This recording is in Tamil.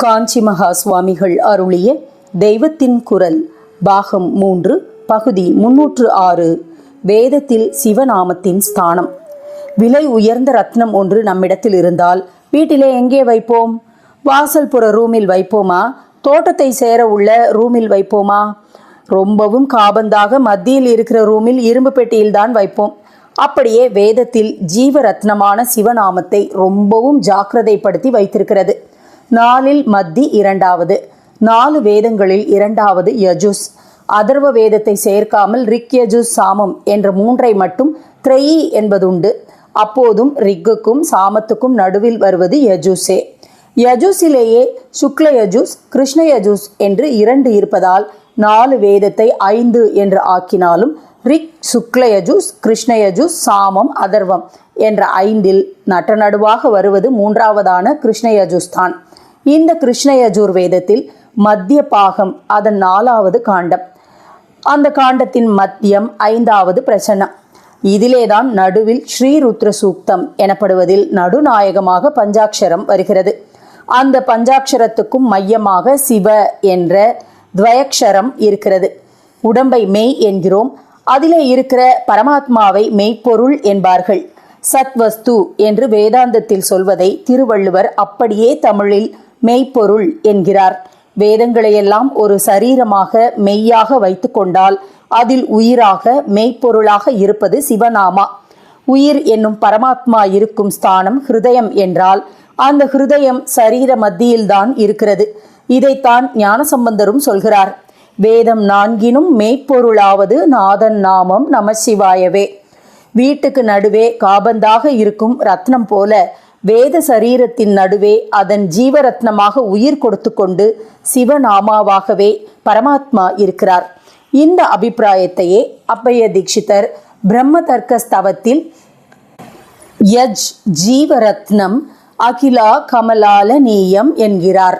காஞ்சி மகா சுவாமிகள் அருளிய தெய்வத்தின் குரல் பாகம் மூன்று பகுதி முன்னூற்று ஆறு வேதத்தில் சிவநாமத்தின் ஸ்தானம். விலை உயர்ந்த ரத்னம் ஒன்று நம்மிடத்தில் இருந்தால் வீட்டிலே எங்கே வைப்போம்? வாசல் புற ரூமில் வைப்போமா? தோட்டத்தை சேர உள்ள ரூமில் வைப்போமா? ரொம்பவும் காபந்தாக மத்தியில் இருக்கிற ரூமில் இரும்பு பெட்டியில் தான் வைப்போம். அப்படியே வேதத்தில் ஜீவரத்னமான சிவநாமத்தை ரொம்பவும் ஜாக்கிரதைப்படுத்தி வைத்திருக்கிறது. நாலில் மத்தி இரண்டாவது நாலு வேதங்களில் இரண்டாவது யஜுஸ். அதர்வ வேதத்தை சேர்க்காமல் ரிக் யஜுஸ் சாமம் என்ற மூன்றை மட்டும் த்ரெயி என்பதுண்டு. அப்போதும் ரிக்குக்கும் சாமத்துக்கும் நடுவில் வருவது யஜுஸே. யஜுஸிலேயே சுக்ல யஜுஸ் கிருஷ்ண யஜுஸ் என்று இரண்டு இருப்பதால் நாலு வேதத்தை ஐந்து என்று ஆக்கினாலும் ரிக் சுக்ல யஜுஸ் கிருஷ்ண யஜுஸ் சாமம் அதர்வம் என்ற ஐந்தில் நட்டநடுவாக வருவது மூன்றாவதான கிருஷ்ண யஜுஸ் தான். இந்த கிருஷ்ணயஜூர் வேதத்தில் மத்திய பாகம் அதன் நாலாவது காண்டம். அந்த காண்டத்தின் மத்தியம் ஐந்தாவது பிரச்சனம் இதிலேதான் நடுவில் ஸ்ரீருத்ர சூக்தம் எனப்படுவதில் நடுநாயகமாக பஞ்சாட்சரம் வருகிறது. அந்த பஞ்சாட்சரத்துக்கும் மையமாக சிவ என்ற துவயக்ஷரம் இருக்கிறது. உடம்பை மெய் என்கிறோம். அதிலே இருக்கிற பரமாத்மாவை மெய்ப்பொருள் என்பார்கள். சத்வஸ்து என்று வேதாந்தத்தில் சொல்வதை திருவள்ளுவர் அப்படியே தமிழில் மெய்ப்பொருள் என்கிறார். வேதங்களையெல்லாம் ஒரு சரீரமாக மெய்யாக வைத்து கொண்டால் அதில் உயிராக மெய்ப்பொருளாக இருப்பது சிவநாமா. உயிர் என்னும் பரமாத்மா இருக்கும் ஸ்தானம் ஹிருதயம் என்றால் அந்த ஹிருதயம் சரீர மத்தியில்தான் இருக்கிறது. இதைத்தான் ஞானசம்பந்தரும் சொல்கிறார். வேதம் நான்கினும் மெய்ப்பொருளாவது நாதன் நாமம் நமசிவாயவே வீட்டுக்கு நடுவே காபந்தாக இருக்கும் ரத்னம் போல வேத சரீரத்தின் நடுவே அதன் ஜீவரத்னமாக உயிர் கொடுத்து கொண்டு சிவநாமாவாகவே பரமாத்மா இருக்கிறார். இந்த அபிப்பிராயத்தையே அப்பைய தீட்சிதர் பிரம்ம தர்க்க ஸ்தவத்தில் யஜ் ஜீவரத்னம் அகிலா கமலாலனீயம் என்கிறார்.